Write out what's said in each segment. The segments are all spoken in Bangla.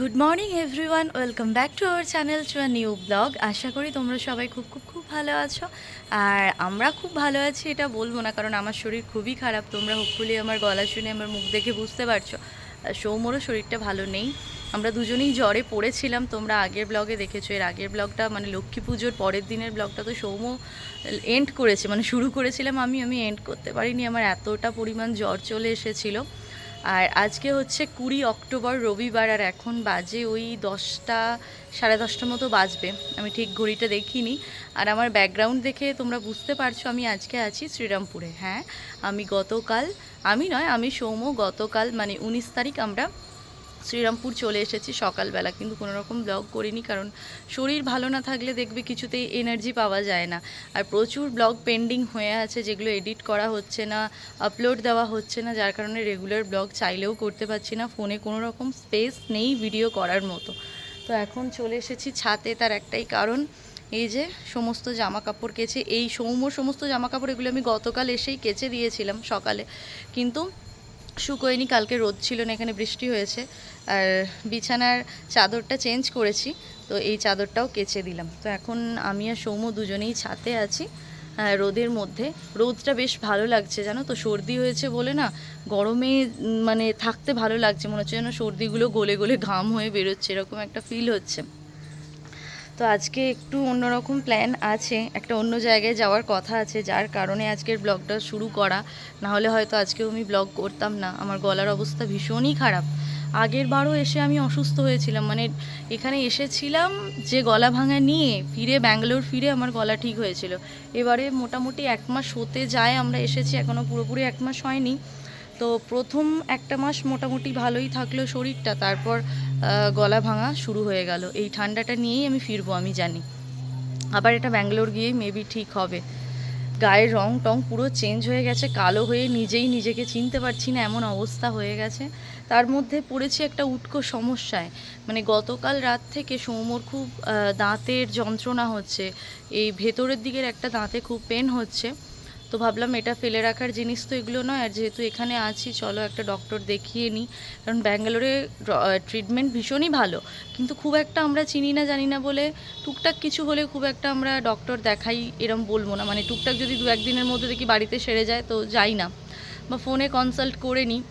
Good morning everyone welcome back to our channel to a new blog আশা করি তোমরা সবাই খুব খুব খুব ভালো আছো। আর আমরা খুব ভালো আছি, এটা বলব না, কারণ আমার শরীর খুবই খারাপ। তোমরা হোপফুলি আমার গলা শুনে আমার মুখ দেখে বুঝতে পারছ। সৌমরও শরীরটা ভালো নেই। আমরা দুজনেই জ্বরে পড়েছিলাম, তোমরা আগের ব্লগে দেখেছ। এর আগের ব্লগটা মানে লক্ষ্মী পুজোর পরের দিনের ব্লগটা তো সৌম এন্ড করেছে। মানে শুরু করেছিলাম আমি আমি এন্ড করতে পারিনি। আমার এতটা পরিমাণ জ্বর চলে এসেছিল। আর আজকে হচ্ছে কুড়ি অক্টোবর, রবিবার, আর এখন বাজে ওই দশটা, সাড়ে দশটার মতো বাজবে। আমি ঠিক ঘড়িটা দেখিনি। আর আমার ব্যাকগ্রাউন্ড দেখে তোমরা বুঝতে পারছ আমি আজকে আছি শ্রীরামপুরে। হ্যাঁ আমি গতকাল, আমি নয়, আমি সৌম্য গতকাল মানে উনিশ তারিখ আমরা শ্রীরামপুর চলে এসেছি সকালবেলা, কিন্তু কোনো রকম ব্লগ করিনি কারণ শরীর ভালো না থাকলে দেখবে কিছুতেই এনার্জি পাওয়া যায় না। আর প্রচুর ব্লগ পেন্ডিং হয়ে আছে যেগুলো এডিট করা হচ্ছে না আপলোড দেওয়া হচ্ছে না, যার কারণে রেগুলার ব্লগ চাইলেও করতে পারছি না। ফোনে কোনো রকম স্পেস নেই ভিডিও করার মতো। তো এখন চলে এসেছি ছাতে তার একটাই কারণ এই যে সমস্ত জামা কাপড় কেচে, এই সৌম্য সমস্ত জামা কাপড় এগুলো আমি গতকাল এসেই কেচে দিয়েছিলাম সকালে। কিন্তু শুকোয়নি, কালকে রোদ ছিল না, এখানে বৃষ্টি হয়েছে। আর বিছানার চাদরটা চেঞ্জ করেছি তো এই চাদরটাও কেচে দিলাম। তো এখন আমি আর সৌম্য দুজনেই ছাতে আছি আহ, রোদের মধ্যে। রোদটা বেশ ভালো লাগছে জানো তো? সর্দি হয়েছে বলে না গরমে মানে থাকতে ভালো লাগছে। মনে হচ্ছে যেন সর্দিগুলো গলে গলে ঘাম হয়ে বেরোচ্ছে এরকম একটা ফিল হচ্ছে। তো আজকে একটু অন্যরকম প্ল্যান আছে একটা অন্য জায়গায় যাওয়ার কথা আছে যার কারণে আজকের ব্লগটা শুরু করা। না হলে হয়তো আজকেও আমি ব্লগ করতাম না। আমার গলার অবস্থা ভীষণই খারাপ। আগের বারও এসে আমি অসুস্থ হয়েছিলাম। মানে এখানে এসেছিলাম যে গলা ভাঙা নিয়ে, ফিরে ব্যাঙ্গালোর ফিরে আমার গলা ঠিক হয়েছিল। এবারে মোটামুটি এক মাস হতে যায়, আমরা এসেছি এখনও পুরোপুরি এক মাস হয়নি। তো প্রথম একটা মাস মোটামুটি ভালোই থাকল শরীরটা, তারপর গলা ভাঙা শুরু হয়ে গেল। এই ঠান্ডাটা নিয়েই আমি ফিরবো, আমি জানি। আবার এটা ব্যাঙ্গালোর গিয়েই মেবি ঠিক হবে। গায়ের রং টং পুরো চেঞ্জ হয়ে গেছে, কালো হয়ে নিজেই নিজেকে চিনতে পারছি না, এমন অবস্থা হয়ে গেছে। তার মধ্যে পড়েছি একটা উটকো সমস্যায়। মানে গতকাল রাত থেকে সৌমর খুব দাঁতের যন্ত্রণা হচ্ছে। এই ভেতরের দিকের একটা দাঁতে খুব পেন হচ্ছে। তো ভাবলাম এটা ফেলে রাখার জিনিস তো এগুলো নয়। আর যেহেতু এখানে আছি, চলো একটা ডক্টর দেখিয়ে নিই। কারণ ব্যাঙ্গালোরে ট্রিটমেন্ট ভীষণই ভালো। কিন্তু খুব একটা আমরা চিনি না, জানি না বলে টুকটাক কিছু হলে খুব একটা আমরা ডক্টর দেখাই এরম বলব না। মানে টুকটাক যদি দু একদিনের মধ্যে দেখি বাড়িতে সেরে যায়, তো যাই না। বা ফোনে কনসাল্ট করে নিই।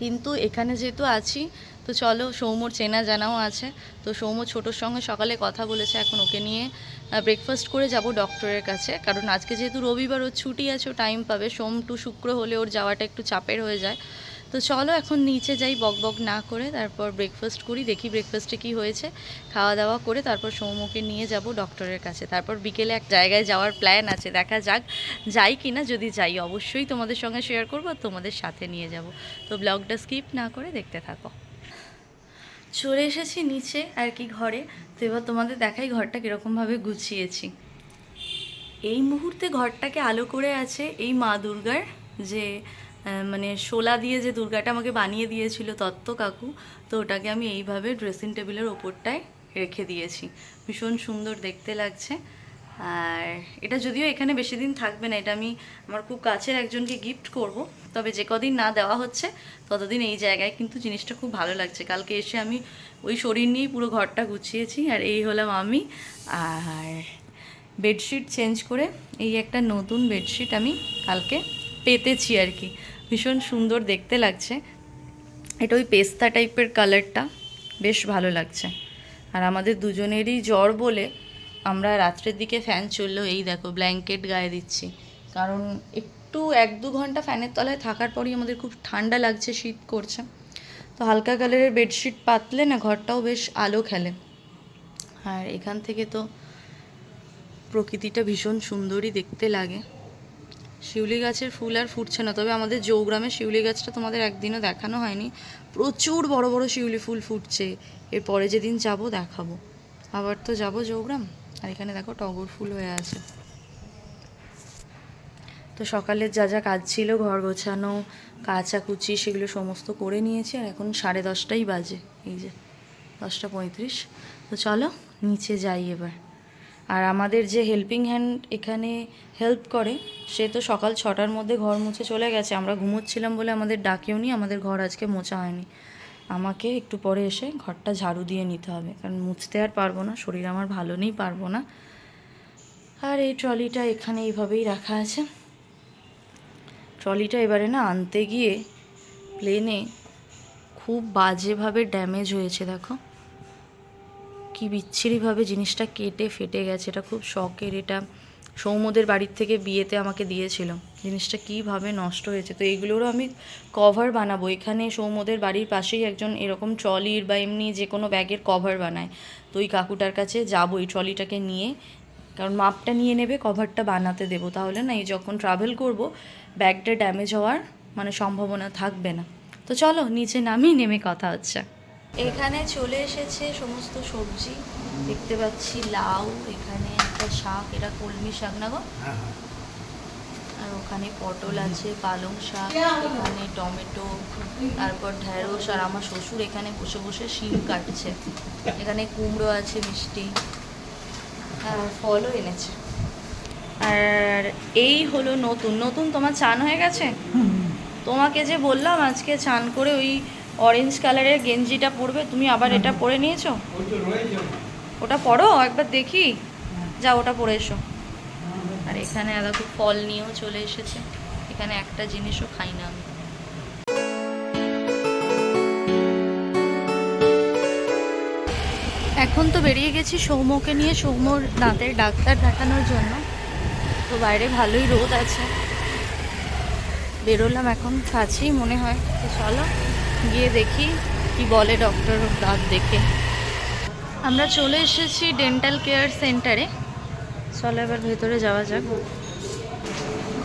কিন্তু এখানে যেহেতু আছি, তো চলো সৌম্যর চেনা জানাও আছে। তো সৌম্য ছোটোর সঙ্গে সকালে কথা বলেছে, এখন ওকে নিয়ে ব্রেকফাস্ট করে যাব ডক্টরের কাছে। কারণ আজকে যেহেতু রবিবার, ওর ছুটি আছে, ও টাইম পাবে। সোম টু শুক্র হলে ওর যাওয়াটা একটু চাপের হয়ে যায়। তো চলো এখন নিচে যাই বক বক না করে, তারপর ব্রেকফাস্ট করি, দেখি ব্রেকফাস্টে কি হয়েছে। খাওয়া দাওয়া করে তারপর সৌম্যকে নিয়ে যাব ডক্টরের কাছে। তারপর বিকেলে এক জায়গায় যাওয়ার প্ল্যান আছে, দেখা যাক যাই কি না যদি যাই, অবশ্যই তোমাদের সঙ্গে শেয়ার করব আর তোমাদের সাথে নিয়ে যাব। তো ব্লগটা স্কিপ না করে দেখতে থাকো। চলে এসেছি নিচে আর কি ঘরে। তো এবার তোমাদের দেখাই ঘরটা কীরকমভাবে গুছিয়েছি। এই মুহূর্তে ঘরটাকে আলো করে আছে এই মা দুর্গার যে মানে শোলা দিয়ে যে দুর্গাটা আমাকে বানিয়ে দিয়েছিল তত্ত্ব কাকু, তো ওটাকে আমি এইভাবে ড্রেসিং টেবিলের ওপরটায় রেখে দিয়েছি। ভীষণ সুন্দর দেখতে লাগছে। আর এটা যদিও এখানে বেশি দিন থাকবে না, এটা আমি আমার খুব কাছের একজনকে গিফট করব, তবে যে কদিন না দেওয়া হচ্ছে, ততদিন এই জায়গায় কিন্তু জিনিসটা খুব ভালো লাগছে। কালকে এসে আমি ওই শরীর নিয়েই পুরো ঘরটা গুছিয়েছি, আর এই হলাম আমি। আর বেডশিট চেঞ্জ করে এই একটা নতুন বেডশিট আমি কালকে পেতেছি আর কি। ভীষণ সুন্দর দেখতে লাগছে। এটা ওই পেস্তা টাইপের কালারটা, বেশ ভালো লাগছে। আর আমাদের দুজনেরই জ্বর বলে আমরা রাত্রের দিকে ফ্যান চলল এই দেখো ব্ল্যাঙ্কেট গায়ে দিচ্ছি। কারণ একটু এক দু ঘণ্টা ফ্যানের তলায় থাকার পরই আমাদের খুব ঠান্ডা লাগছে, শীত করছে। তো হালকা কালারের বেডশিট পাতলে না ঘরটাও বেশ আলো খেলে। আর এখান থেকে তো প্রকৃতিটা ভীষণ সুন্দরই দেখতে লাগে। শিউলি গাছের ফুল আর ফুটছে না। তবে আমাদের জৌগ্রামে শিউলি গাছটা তোমাদের একদিনও দেখানো হয়নি। প্রচুর বড় বড় শিউলি ফুল ফুটছে। এরপরে যেদিন যাব দেখাবো। আবার তো যাব জৌগ্রাম। আর এখানে দেখো টগর ফুল হয়ে আছে। তো সকালের যা যা কাজ ছিল, ঘর গোছানো, কাচাকুচি সেগুলো সমস্ত করে নিয়েছি। আর এখন সাড়ে দশটাই বাজে। এই যে দশটা পঁয়ত্রিশ। তো চলো, নিচে যাই এবার। আর আমাদের যে হেল্পিং হ্যান্ড এখানে হেল্প করে, সে তো সকাল ছটার মধ্যে ঘর মুছে চলে গেছে। আমরা ঘুমোচ্ছিলাম বলে আমাদের ডাকেও নি, আমাদের ঘর আজকে মোছা হয়নি। আমাকে একটু পরে এসে ঘরটা ঝাড়ু দিয়ে নিতে হবে, কারণ মুছতে আর পারব না, শরীর আমার ভালো নেই, পারব না। আর এই ট্রলিটা এখানে এইভাবেই রাখা আছে। ট্রলিটা এবারে না আনতে গিয়ে প্লেনে খুব বাজেভাবে ড্যামেজ হয়েছে, দেখো। কি বিচ্ছিরিভাবে জিনিসটা কেটে ফেটে গেছে, এটা খুব শখের এটা সৌমদের বাড়ির থেকে বিয়েতে আমাকে দিয়েছিল। জিনিসটা কীভাবে নষ্ট হয়েছে? তো এইগুলোরও আমি কভার বানাবো। এখানে সৌমদের বাড়ির পাশেই একজন এরকম ট্রলির বা এমনি যে কোনো ব্যাগের কভার বানায়। তো ওই কাকুটার কাছে যাব এই ট্রলিটাকে নিয়ে। কারণ মাপটা নিয়ে নেবে কভারটা বানাতে দেবো। তাহলে না, এই যখন ট্রাভেল করব, ব্যাগটা ড্যামেজ হওয়ার মানে সম্ভাবনা থাকবে না। তো চলো, নিচে নামি নেমে কথা হচ্ছে। এখানে চলে এসেছে সমস্ত সবজি। দেখতে পাচ্ছি লাউ এখানে একটা শাক এটা কলমি শাক না গো? আর ওখানে পটল আছে পালং শাক এখানে টমেটো তারপর ঢ্যাঁড়স আর আমার শ্বশুর এখানে বসে বসে শিম কাটছে। এখানে কুমড়ো আছে মিষ্টি। আর ফলও এনেছে। আর এই হলো নতুন। নতুন তোমার চান হয়ে গেছে? তোমাকে যে বললাম আজকে চান করে ওই অরেঞ্জ কালারের গেঞ্জিটা পরবে তুমি আবার এটা পরে নিয়েছো? ওটা পরো একবার দেখি। যা ওটা পরে এসো। আর এখানে দেখো ফল নিয়েও চলে এসেছে। এখানে একটা জিনিসও খাই না আমি। এখন তো বেরিয়ে গেছি সৌম্যকে নিয়ে। সৌম্যর দাঁতের ডাক্তার দেখানোর জন্য। তো বাইরে ভালোই রোদ আছে। বেরোলাম এখন কাছেই মনে হয়। তো চলো। গিয়ে দেখি কি বলে ডক্টর দাঁত দেখে। আমরা চলে এসেছি ডেন্টাল কেয়ার সেন্টারে চলো এবার ভেতরে যাওয়া যাক।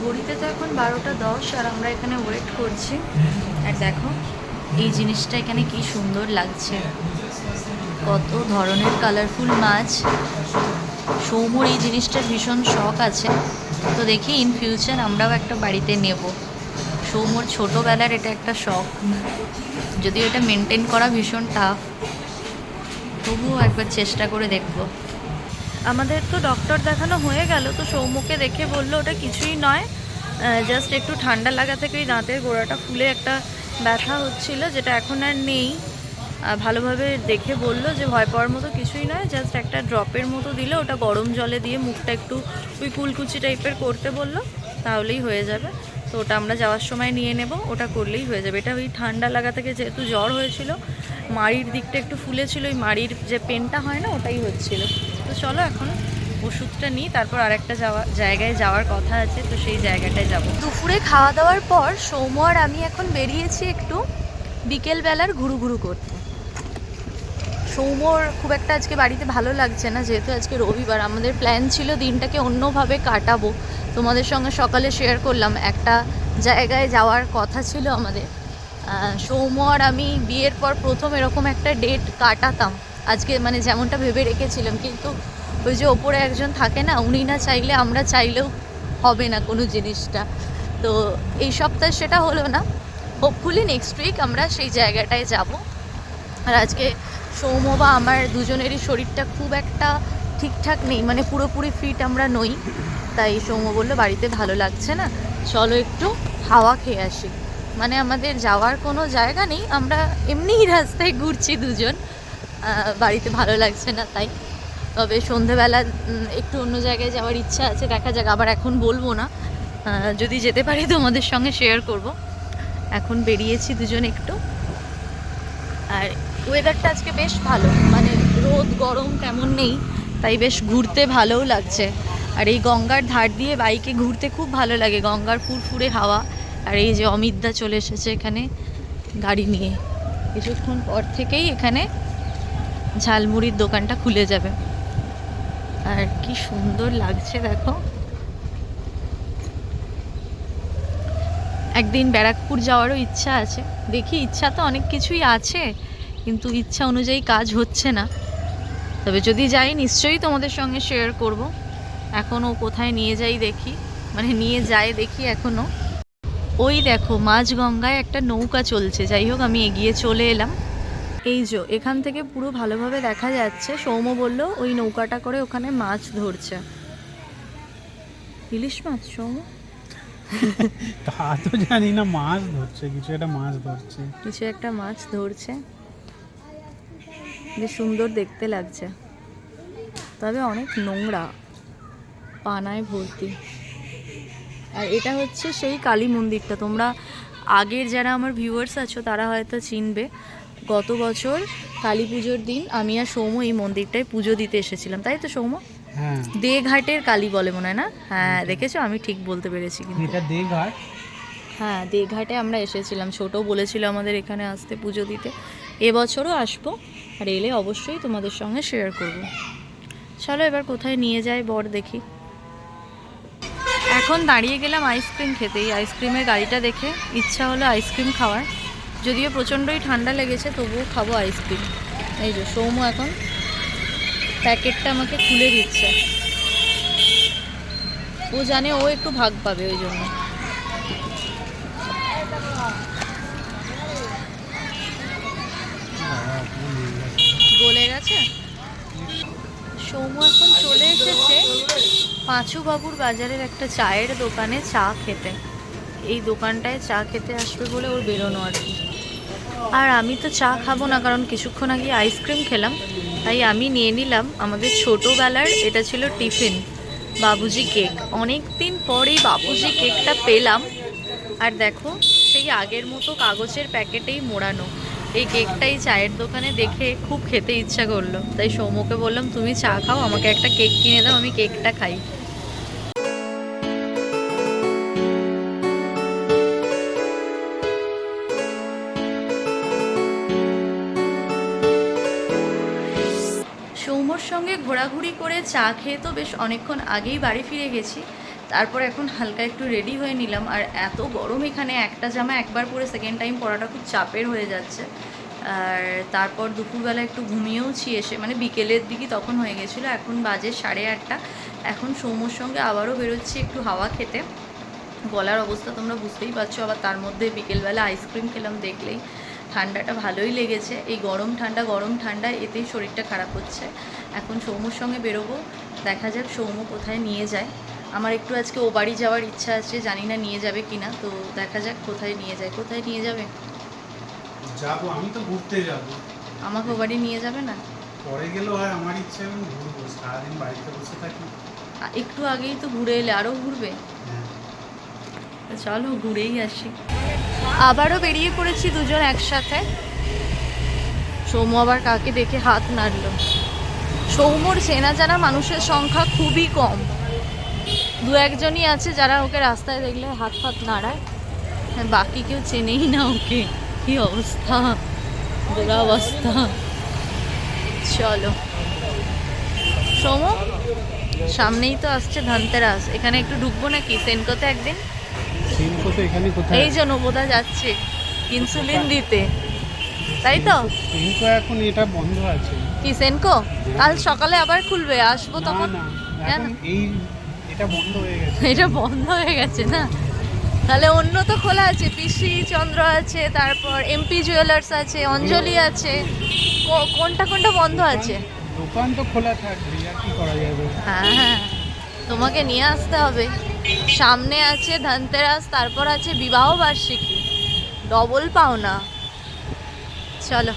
ঘড়িতে তো এখন বারোটা দশ, আর আমরা এখানে ওয়েট করছি। আর দেখো, এই জিনিসটা এখানে কি সুন্দর লাগছে। কত ধরনের কালারফুল মাছ। সৌমর এই জিনিসটার ভীষণ শখ আছে। তো দেখি ইন ফিউচার আমরাও একটা বাড়িতে নেব। সৌমর ছোটোবেলার এটা একটা শখ। যদিও এটা মেনটেন করা ভীষণ টাফ তবুও একবার চেষ্টা করে দেখব। আমাদের তো ডক্টর দেখানো হয়ে গেল, তো সৌম্যকে দেখে বলল ওটা কিছুই নয় জাস্ট একটু ঠান্ডা লাগা থেকে ওই দাঁতের গোড়াটা ফুলে একটা ব্যথা হচ্ছিল, যেটা এখন আর নেই। ভালোভাবে দেখে বলল যে ভয় পাওয়ার মতো কিছুই নয় জাস্ট একটা ড্রপের মতো দিলে, ওটা গরম জলে দিয়ে মুখটা একটু ওই কুলকুচি টাইপের করতে বলল, তাহলেই হয়ে যাবে। তো ওটা আমরা যাওয়ার সময় নিয়ে নেব, ওটা করলেই হয়ে যাবে। এটা ওই ঠান্ডা লাগা থেকে যেহেতু জ্বর হয়েছিল, মাড়ির দিকটা একটু ফুলেছিল, ওই মাড়ির যে পেনটা হয় না, ওটাই হচ্ছিল। তো চলো এখন ওষুধটা নিই, তারপর আরেকটা যাওয়া, জায়গায় যাওয়ার কথা আছে, তো সেই জায়গাটায় যাব। দুপুরে খাওয়া দাওয়ার পর সৌম্য আর আমি এখন বেরিয়েছি একটু বিকেলবেলার ঘুরু ঘুরু করতে। সৌম্যর খুব একটা আজকে বাড়িতে ভালো লাগছে না যেহেতু আজকে রবিবার। আমাদের প্ল্যান ছিল দিনটাকে অন্যভাবে কাটাবো। তোমাদের সঙ্গে সকালে শেয়ার করলাম। একটা জায়গায় যাওয়ার কথা ছিল আমাদের। আহ, আর আমি বিয়ের পর প্রথম এরকম একটা ডেট কাটাতাম। আজকে মানে যেমনটা ভেবে রেখেছিলাম কিন্তু ওই যে ওপরে একজন থাকে না উনি না চাইলে আমরা চাইলেও হবে না কোনো জিনিসটা। তো এই সপ্তাহে সেটা হলো না। হোপফুলি নেক্সট উইক আমরা সেই জায়গাটায় যাব। আর আজকে সৌম্য বা আমার দুজনেরই শরীরটা খুব একটা ঠিকঠাক নেই মানে পুরোপুরি ফিট আমরা নই। তাই সৌম্য বলল, বাড়িতে ভালো লাগছে না, চলো একটু হাওয়া খেয়ে আসি। মানে আমাদের যাওয়ার কোনো জায়গা নেই, আমরা এমনিই রাস্তায় ঘুরছি দুজন। বাড়িতে ভালো লাগছে না, তাই। তবে সন্ধেবেলা একটু অন্য জায়গায় যাওয়ার ইচ্ছা আছে, দেখা যাক, আবার এখন বলব না। যদি যেতে পারি তোমাদের সঙ্গে শেয়ার করব। এখন বেরিয়েছি দুজন একটু। ওয়েদারটা আজকে বেশ ভালো। মানে রোদ, গরম তেমন নেই, তাই বেশ ঘুরতে ভালোও লাগছে। আর এই গঙ্গার ধার দিয়ে বাইকে ঘুরতে খুব ভালো লাগে। গঙ্গার ফুরফুরে হাওয়া, আর এই যে অমিতদা চলে এসেছে এখানে গাড়ি নিয়ে। কিছুক্ষণ পর থেকেই এখানে ঝালমুড়ির দোকানটা খুলে যাবে। আর কি সুন্দর লাগছে, দেখো। একদিন ব্যারাকপুর যাওয়ারও ইচ্ছা আছে। দেখি, ইচ্ছা তো অনেক কিছুই আছে। কিন্তু ইচ্ছা অনুযায়ী কাজ হচ্ছে না। তবে যদি যাই নিশ্চয়ই তোমাদের সঙ্গে শেয়ার করব। এখনও কোথায় নিয়ে যাই দেখি। মানে নিয়ে যায় দেখি এখনও ওই দেখো মাঝগঙ্গায় একটা নৌকা চলছে। যাই হোক আমি এগিয়ে চলে এলাম। এই যে এখান থেকে পুরো ভালোভাবে দেখা যাচ্ছে। সৌম্য বলল ওই নৌকাটা করে ওখানে মাছ ধরছে। ইলিশ মাছ সৌম্য? তা তো জানি না মাছ ধরছে কিছু একটা মাছ ধরছে। কিছু একটা মাছ ধরছে। বেশ সুন্দর দেখতে লাগছে। তবে অনেক নোংরা পানায় ভর্তি। আর এটা হচ্ছে সেই কালী মন্দিরটা। তোমরা আগের যারা আমার ভিউয়ার্স আছো তারা হয়তো চিনবে গত বছর কালী পুজোর দিন আমি আর সৌম এই মন্দিরটায় পুজো দিতে এসেছিলাম। তাই তো সৌম হ্যাঁ। দে ঘাটের কালী বলে মনে হয় না? হ্যাঁ দেখেছ? আমি ঠিক বলতে পেরেছি কিন্তু। এটা দেঘাট? হ্যাঁ দেঘাটে আমরা এসেছিলাম। ছোট বলেছিল আমাদের এখানে আসতে পুজো দিতে। এবছরও আসব। আর এলে অবশ্যই তোমাদের সঙ্গে শেয়ার করব। চলো এবার কোথায় নিয়ে যায় বর দেখি। এখন দাঁড়িয়ে গেলাম আইসক্রিম খেতে এই আইসক্রিমের গাড়িটা দেখে ইচ্ছা হলো আইসক্রিম খাওয়ার। যদিও প্রচণ্ডই ঠান্ডা লেগেছে, তবুও খাব আইসক্রিম এই যে সৌম এখন প্যাকেটটা আমাকে খুলে দিচ্ছে। ও জানে ও একটু ভাগ পাবে ওই জন্য গলে গেছে সৌম এখন চলে এসেছে পাঁচু বাবুর বাজারের একটা চায়ের দোকানে চা খেতে। এই দোকানটায় চা খেতে আসবে বলে ওর বেরোনো আর কি। আর আমি তো চা খাব না, কারণ কিছুক্ষণ আগে আইসক্রিম খেলাম। তাই আমি নিয়ে নিলাম আমাদের ছোটোবেলার, এটা ছিল টিফিন, বাবুজি কেক। অনেক দিন পরেই বাবুজি কেকটা পেলাম। আর দেখো, সেই আগের মতো কাগজের প্যাকেটেই মোড়ানো। এই কেকটাই চায়ের দোকানে দেখে খুব খেতে ইচ্ছা করল। তাই সৌমকে বললাম, তুমি চা খাও, আমাকে একটা কেক কিনে দাও, আমি কেকটা খাই। চা খেয়ে তো বেশ অনেকক্ষণ আগেই বাড়ি ফিরে গেছি। তারপর এখন হালকা একটু রেডি হয়ে নিলাম। আর এত গরম এখানে, একটা জামা একবার পরে সেকেন্ড টাইম পরাটা খুব চাপের হয়ে যাচ্ছে। আর তারপর দুপুরবেলা একটু ঘুমিয়েওছি এসে মানে বিকেলের দিকে তখন হয়ে গেছিল। এখন বাজে সাড়ে আটটা। এখন সৌম্যর সঙ্গে আবারও বেরোচ্ছি একটু হাওয়া খেতে। গলার অবস্থা তোমরা বুঝতেই পারছ। আবার তার মধ্যে বিকেলবেলা আইসক্রিম খেলাম দেখলেই। ঠান্ডাটা ভালোই লেগেছে। এই গরম ঠান্ডা গরম ঠান্ডা এতেই শরীরটা খারাপ হচ্ছে। এখন সৌম্যর সঙ্গে বেরোবো দেখা যাক সৌম্য কোথায় নিয়ে যায়। আমার একটু আজকে ও বাড়ি যাওয়ার ইচ্ছা আছে জানি না নিয়ে যাবে কি না তো দেখা যাক কোথায় নিয়ে যায়। কোথায় নিয়ে যাবে? যাব আমি তো ঘুরতে যাব। আমাকে ও বাড়ি নিয়ে যাবে না? পরে গেলেও হয় আমার ইচ্ছে আমি ঘুরবো সারাদিন বাড়িতে বসে থাকি। একটু আগেই তো ঘুরে এলে আরও ঘুরবে? হ্যাঁ। চলো ঘুরেই আসি। আবারও বেরিয়ে পড়েছি দুজন একসাথে। সৌম্য আবার কাকে দেখে হাত নাড়ল। সৌম্যর চেনা জানা মানুষের সংখ্যা খুবই কম। দু একজনই আছে যারা ওকে রাস্তায় দেখলে হাত ফাত নাড়ায়। হ্যাঁ, বাকি কেউ চেনেই না ওকে। কি অবস্থা? দুরাবস্থা। চলো। সৌম্য সামনেই তো আসছে ধনতেরাস। এখানে একটু ঢুকবো নাকি? সেনকোতে একদিন। এই যে নবোদা যাচ্ছে ইনসুলিন দিতে। তাই তো? সিনকো এখন এটা বন্ধ আছে। কি সেনকো কাল সকালে আবার খুলবে আসব তখন? এই এটা বন্ধ হয়ে গেছে। এটা বন্ধ হয়ে গেছে না? তাহলে অন্য তো খোলা আছে পিসি চন্দ্র আছে তারপর এমপি জুয়েলার্স আছে অঞ্জলি আছে। কোনটা কোনটা বন্ধ আছে? দোকান তো খোলা থাকবে আর কি করা যাবে? হ্যাঁ হ্যাঁ। তোমাকে নিয়ে আসতে হবে। সামনে আছে ধনতেরাস তারপর আছে বিবাহ বার্ষিকী। ডবল পাওনা চলো।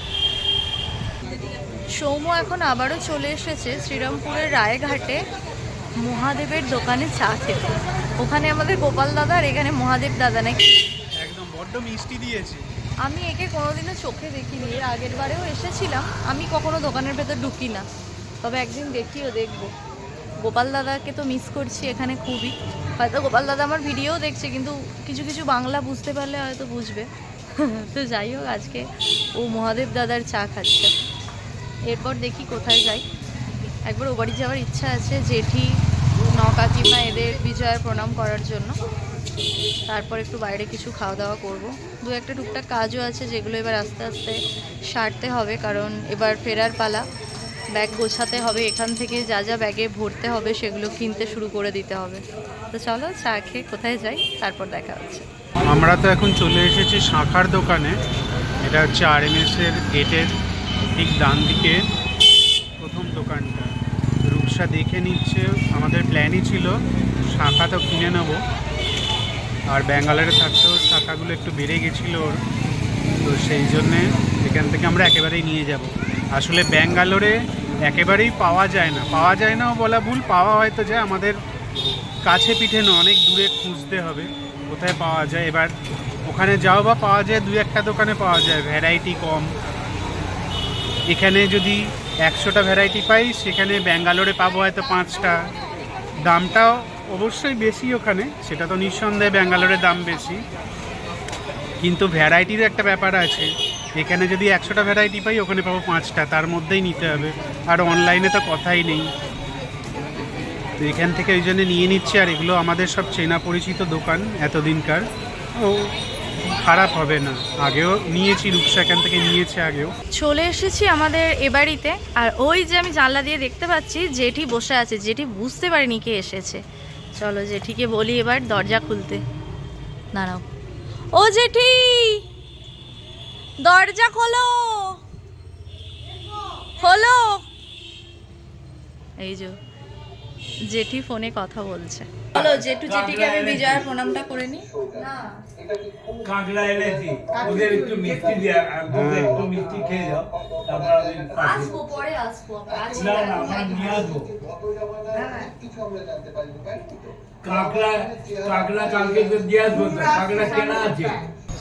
সৌম্য এখন আবারও চলে এসেছে শ্রীরামপুরের রায়ঘাটে মহাদেবের দোকানে চা খেতে। ওখানে আমাদের গোপাল দাদা আর এখানে মহাদেব দাদা নাকি? একদম বড্ড মিষ্টি দিয়েছে। আমি একে কোনোদিনও চোখে দেখিনি এর আগের বারেও এসেছিলাম। আমি কখনো দোকানের ভেতর ঢুকি না। তবে একদিন দেখিও দেখব। গোপাল দাদাকে তো মিস করছি এখানে খুবই। হয়তো গোপাল দাদা আমার ভিডিও দেখছে, কিন্তু কিছু কিছু বাংলা বুঝতে পারলে হয়তো বুঝবে। তো যাই হোক, আজকে ও মহাদেব দাদার চা খাচ্ছে। এরপর দেখি কোথায় যাই। একবার ও বাড়ি যাওয়ার ইচ্ছা আছে, জেঠি ন কাকিমা এদের বিজয়ের প্রণাম করার জন্য। তারপর একটু বাইরে কিছু খাওয়া দাওয়া করব। দু একটা টুকটাক কাজও আছে, যেগুলো এবার আস্তে আস্তে সারতে হবে, কারণ এবার ফেরার পালা। ব্যাগ গোছাতে হবে, এখান থেকে যা যা ব্যাগে ভরতে হবে সেগুলো কিনতে শুরু করে দিতে হবে। তো চলো চা খেয়ে কোথায় যাই, তারপর দেখা হচ্ছে। আমরা তো এখন চলে এসেছি শাঁখার দোকানে। এটা হচ্ছে আর এম এর গেটের ঠিক ডান দিকে প্রথম দোকানটা। রূপসা দেখে নিচ্ছে, আমাদের প্ল্যানই ছিল শাঁখা তো কিনে নেব। আর ব্যাঙ্গালোরে থাকতেও টাকাগুলো একটু বেড়ে গেছিল ওর। তো সেই জন্যে এখান থেকে আমরা একেবারেই নিয়ে যাব। আসলে ব্যাঙ্গালোরে একেবারেই পাওয়া যায় না। পাওয়া যায় না বলা ভুল, পাওয়া হয়তো যায়, আমাদের কাছে পিঠে না অনেক দূরে খুঁজতে হবে, কোথায় পাওয়া যায়। এবার ওখানে যাও বা পাওয়া যায় দু একটা দোকানে পাওয়া যায় ভ্যারাইটি কম। এখানে যদি একশোটা ভ্যারাইটি পাই, সেখানে ব্যাঙ্গালোরে পাবো হয়তো পাঁচটা। দামটাও অবশ্যই বেশি ওখানে, সেটা তো নিঃসন্দেহে ব্যাঙ্গালোরে দাম বেশি। কিন্তু ভ্যারাইটির একটা ব্যাপার আছে। এখানে যদি একশোটা ভ্যারাইটি পাই, ওখানে পাবো পাঁচটা। তার মধ্যেই নিতে হবে। আর অনলাইনে তো কথাই নেই। তো এখান থেকে ওই জন্য নিয়ে নিচ্ছি। আর এগুলো আমাদের সব চেনা পরিচিত দোকান এতদিনকার। ও খারাপ হবে না। আগেও নিয়েছি, রূপসা এখান থেকে নিয়েছে আগেও। চলে এসেছি আমাদের এ বাড়িতে। আর ওই যে আমি জানলা দিয়ে দেখতে পাচ্ছি, জেঠি বসে আছে। জেঠি বুঝতে পারিনি কে এসেছে। চলো জেঠিকে বলি এবার দরজা খুলতে। দাঁড়াও। ও জেঠি! দরজা খোলো। খোলো। এই যে জেঠি ফোনে কথা বলছে। চলো জেঠু জেঠিকে আমি বিজয়ের প্রণামটা করে নিই। না কাঁকড়া এনেছি ওদের একটু মিষ্টি দিয়ে আর ওদের একটু মিষ্টি খেয়ে যাও। তারপর আমি আসব পরে আসব আজকে না না একদম নিয়ে আসব। হ্যাঁ। কাঁকড়া কাঁকড়া কালকে দিয়ে আসব। কাঁকড়া কেনা আছে।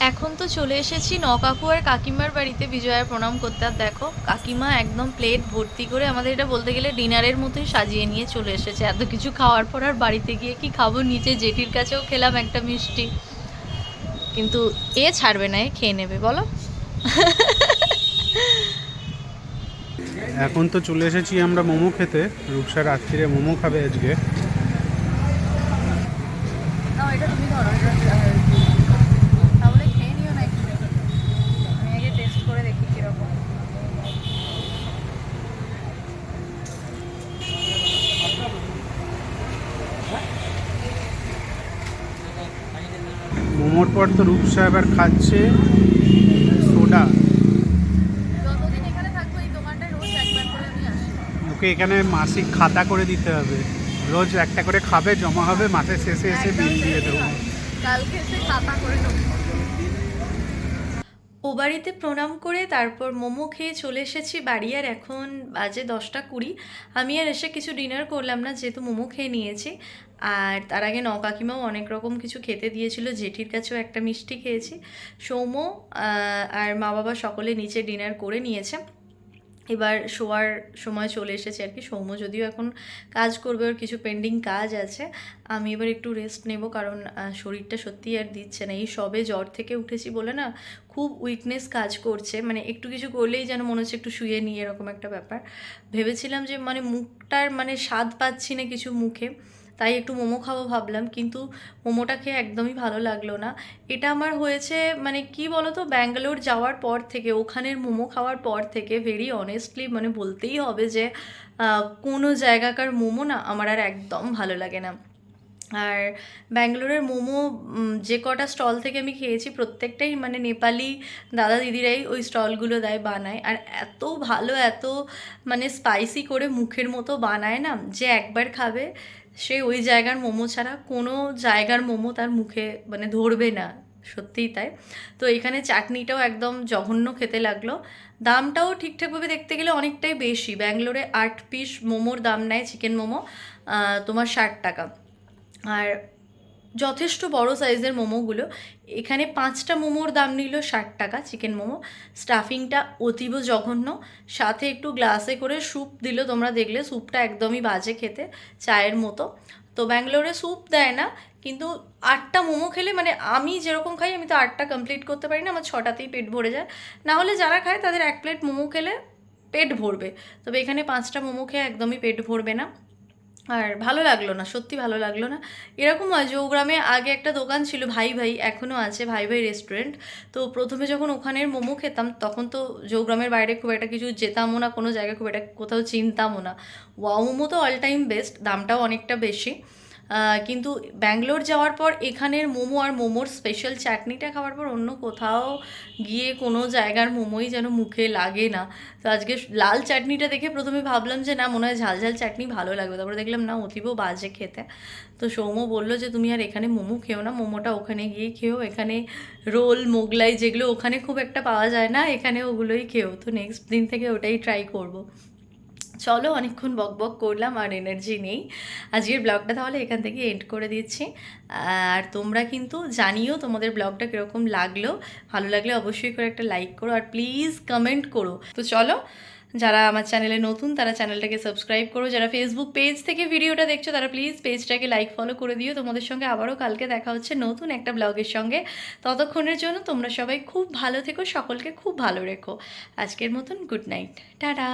এখন তো চলে এসেছি নকাকু আর কাকিমার বাড়িতে বিজয়ার প্রণাম করতে। আর দেখো, কাকিমা একদম প্লেট ভর্তি করে আমাদের এটা বলতে গেলে ডিনারের মতোই সাজিয়ে নিয়ে চলে এসেছে। এত কিছু খাওয়ার পর আর বাড়িতে গিয়ে কি খাব? নিচে জেঠির কাছেও খেলাম একটা মিষ্টি। কিন্তু এ ছাড়বে না, এ খেয়ে নেবে, বলো। এখন তো চলে এসেছি আমরা মোমো খেতে। রূপসা রাত্রিরে মোমো খাবে আজকে এটা তুমি ধরো তাহলে খেয়ে নিও না একটু আমি আগে টেস্ট করে দেখি কীরকম মোমোর পর তো রূপসা এবার খাচ্ছে সোডা যতদিন এখানে থাকব এই দোকানটায় রোজ একবার খাচ্ছে সোডা। ওকে এখানে মাসিক খাতা করে দিতে হবে। রোজ একটা করে খাবে জমা হবে মাসের শেষে এসে বিল দিয়ে দেবো। কালকে এসে খাতা করে নেব ও বাড়িতে প্রণাম করে তারপর মোমো খেয়ে চলে এসেছি বাড়ি, আর এখন বাজে দশটা কুড়ি। আমি আর এসে কিছু ডিনার করলাম না, যেহেতু মোমো খেয়ে নিয়েছি। আর তার আগে নকাকিমাও অনেক রকম কিছু খেতে দিয়েছিল, জেঠির কাছেও একটা মিষ্টি খেয়েছি। সৌম্য আর মা বাবা সকলে নিচে ডিনার করে নিয়েছে। এবার শোয়ার সময় চলে এসেছে আর কি। সৌম্য যদিও এখন কাজ করবে, ওর কিছু পেন্ডিং কাজ আছে। আমি এবার একটু রেস্ট নেব কারণ শরীরটা সত্যি আর দিচ্ছে না। এই সবে জ্বর থেকে উঠেছি বলে না, খুব উইকনেস কাজ করছে। মানে একটু কিছু করলেই যেন মনে হচ্ছে একটু শুয়ে নিই, এরকম একটা ব্যাপার। ভেবেছিলাম যে মানে মুখটার মানে স্বাদ পাচ্ছি না কিছু মুখে। তাই একটু মোমো খাব ভাবলাম, কিন্তু মোমোটা খেয়ে একদমই ভালো লাগল না। এটা আমার হয়েছে মানে কি বলতো, ব্যাঙ্গালোর যাওয়ার পর থেকে, ওখানের মোমো খাওয়ার পর থেকে ভেরি অনেস্টলি মানে বলতেই হবে যে কোনো জায়গাকার মোমো না আমার আর একদম ভালো লাগে না। আর ব্যাঙ্গালোরের মোমো যে কটা স্টল থেকে আমি খেয়েছি, প্রত্যেকটাই মানে নেপালি দাদা দিদিরাই ওই স্টলগুলো দেয়, বানায়। আর এত ভালো, এত মানে স্পাইসি করে মুখের মতো বানায় না, যে একবার খাবে সে ওই জায়গার মোমো ছাড়া কোনো জায়গার মোমো তার মুখে মানে ধরবে না, সত্যিই তাই। তো এখানে চাটনিটাও একদম জঘন্য খেতে লাগল। দামটাও ঠিকঠাকভাবে দেখতে গেলে অনেকটাই বেশি। ব্যাঙ্গালোরে আট পিস মোমোর দাম নেয় চিকেন মোমো তোমার ষাট টাকা। আর যথেষ্ট বড় সাইজের মোমোগুলো এখানে পাঁচটা মোমোর দাম নিল ষাট টাকা, চিকেন মোমো। স্টাফিংটা অতীব জঘন্য। সাথে একটু গ্লাসে করে স্যুপ দিল, তোমরা দেখলে স্যুপটা একদমই বাজে খেতে, চায়ের মতো। তো ব্যাঙ্গালোরে স্যুপ দেয় না, কিন্তু আটটা মোমো খেলে মানে আমি যেরকম খাই, আমি তো আটটা কমপ্লিট করতে পারি না, আমার ছটাতেই পেট ভরে যায়। না হলে যারা খায় তাদের এক প্লেট মোমো খেলে পেট ভরবে। তবে এখানে পাঁচটা মোমো খেয়ে একদমই পেট ভরবে না। আর ভালো লাগল না, সত্যি ভালো লাগল না। এরকম হয় যে গ্রামে আগে একটা দোকান ছিল, ভাই ভাই এখনও আছে ভাই ভাই রেস্টুরেন্ট তো প্রথমে যখন ওখানের মোমো খেতাম, তখন তো যোগ্রামের বাইরে খুব একটা কিছু যেতামও না, কোনো জায়গায় খুব একটা কোথাও চিনতামও না। ওয়া মোমো তো অল টাইম বেস্ট দামটাও অনেকটা বেশি। কিন্তু ব্যাঙ্গালোর যাওয়ার পর এখানের মোমো আর মোমোর স্পেশাল চাটনিটা খাওয়ার পর অন্য কোথাও গিয়ে কোনো জায়গার মোমোই যেন মুখে লাগে না। তো আজকে লাল চাটনিটা দেখে প্রথমে ভাবলাম যে না, মনে হয় ঝাল ঝাল চাটনি ভালো লাগবে। তারপরে দেখলাম না অতীব বাজে খেতে। তো সৌম্য বলল যে, তুমি আর এখানে মোমো খেও না, মোমোটা ওখানে গিয়ে খেও। এখানে রোল, মোগলাই যেগুলো ওখানে খুব একটা পাওয়া যায় না, এখানে ওগুলোই খেও। তো নেক্সট দিন থেকে ওটাই ট্রাই করব। চলো অনেকক্ষণ বক বক করলাম আর এনার্জি নেই। আজকের ব্লগটা তাহলে এখান থেকে এন্ড করে দিচ্ছি। আর তোমরা কিন্তু জানিও তোমাদের ব্লগটা কীরকম লাগল। ভালো লাগলে অবশ্যই করে একটা লাইক করো আর প্লিজ কমেন্ট করো। তো চলো, যারা আমার চ্যানেলে নতুন তারা চ্যানেলটাকে সাবস্ক্রাইব করো। যারা ফেসবুক পেজ থেকে ভিডিওটা দেখছ তারা প্লিজ পেজটাকে লাইক ফলো করে দিও। তোমাদের সঙ্গে আবারও কালকে দেখা হচ্ছে নতুন একটা ব্লগের সঙ্গে। ততক্ষণের জন্য তোমরা সবাই খুব ভালো থেকো, সকলকে খুব ভালো রেখো। আজকের মতন গুড নাইট টাটা!